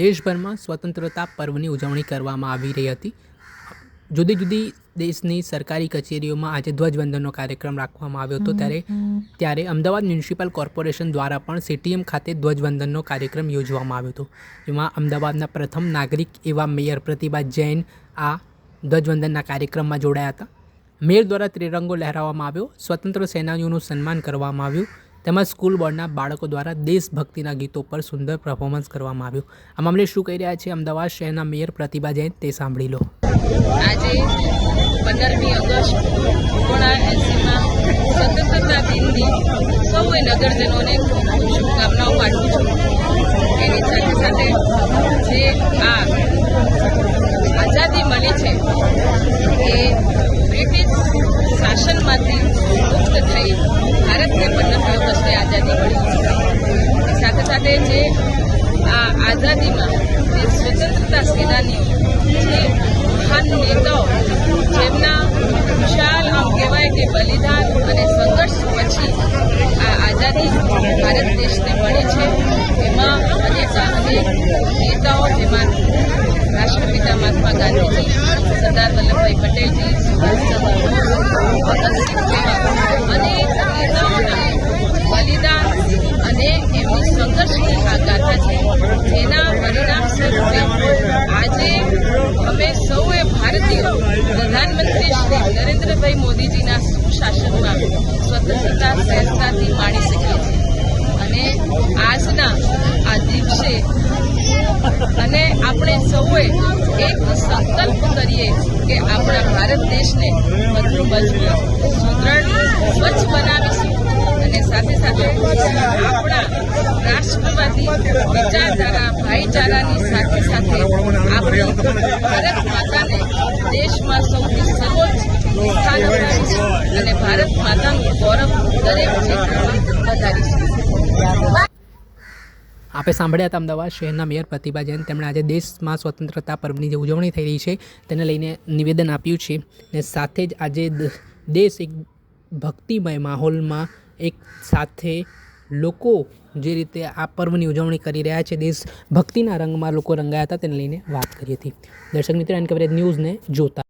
દેશભરમાં સ્વતંત્રતા પર્વની ઉજવણી કરવામાં આવી રહી હતી. જુદી જુદી દેશની સરકારી કચેરીઓમાં આજે ધ્વજવંદનનો કાર્યક્રમ રાખવામાં આવ્યો હતો. ત્યારે ત્યારે અમદાવાદ મ્યુનિસિપલ કોર્પોરેશન દ્વારા પણ સીટીએમ ખાતે ધ્વજવંદનનો કાર્યક્રમ યોજવામાં આવ્યો હતો. જેમાં અમદાવાદના પ્રથમ નાગરિક એવા મેયર પ્રતિભા જૈન આ ધ્વજવંદનના કાર્યક્રમમાં જોડાયા હતા. મેયર દ્વારા ત્રિરંગો લહેરાવવામાં આવ્યો. સ્વતંત્ર સેનાનીઓનું સન્માન કરવામાં આવ્યું. તેમજ સ્કૂલ બોર્ડના બાળકો દ્વારા દેશભક્તિના ગીતો પર સુંદર પરફોર્મન્સ કરવામાં આવ્યું. આ મામલે શું કહી રહ્યા છે અમદાવાદ શહેરના મેયર પ્રતિભા જૈન તે સાંભળી લો. આજે પંદરમી ઓગસ્ટ સ્વતંત્રતા દિનની સૌએ નગરજનોને ખૂબ ખૂબ શુભકામનાઓ પાઠવું છું એની સાથે સાથે જે આ આઝાદી મળી છે એ બ્રિટિશ શાસનમાંથી મુક્ત થઈ ભારતને પંદરમી સાથે સાથે જે આ આઝાદીમાં જે સ્વતંત્રતા સેનાનીઓ, જે મહાન નેતાઓ, જેમના વિશાલ આમ કહેવાય કે બલિદાન અને સંઘર્ષ પછી આ આઝાદી ભારત દેશને મળી છે, એમાં અનેક અનેક નેતાઓ, જેમાં રાષ્ટ્રપિતા મહાત્મા ગાંધીજી, સરદાર વલ્લભભાઈ પટેલજી, સુભાષચંદ્ર બોઝ, ભગતસિંહ જેવા અનેક નેતાઓના બલિદાન અને એમની સંઘર્ષની આ એના પરિણામ સ્વરૂપે આજે અમે સૌએ ભારતીય પ્રધાનમંત્રી શ્રી નરેન્દ્રભાઈ મોદીજીના સુશાસનમાં સ્વતંત્રતા સહેજતાથી માણી શકીએ છીએ. અને આજના આ દિવસે અને આપણે સૌએ એક સંકલ્પ કરીએ કે આપણા ભારત દેશને વધુ મજબૂત સુદૃઢ, સ્વચ્છ બનાવી. સાથે સાથે આપણા રાષ્ટ્રવાદી વિચારધારા ભાઈચારાની સાથે સાથે આપણી ભારત માતાને દેશમાં સૌથી સર્વોચ્ચ સ્થાન અને ભારત માતાનું ગૌરવ દરેક ક્ષેત્રમાં વધારીશું આપે સાંભળ્યા હતા અમદાવાદ શહેરના મેયર પ્રતિભા જૈન. તેમણે આજે દેશમાં સ્વતંત્રતા પર્વની જે ઉજવણી થઈ રહી છે તેને લઈને નિવેદન આપ્યું છે ને સાથે જ આજે દેશ એક ભક્તિમય માહોલમાં એક સાથે લોકો જે રીતે આ પર્વની ઉજવણી કરી રહ્યા છે દેશ ભક્તિના રંગમાં લોકો રંગાયા હતા, તેને લઈને વાત કરી હતી દર્શક મિત્રો, એન કવરેજ ન્યૂઝને જોતા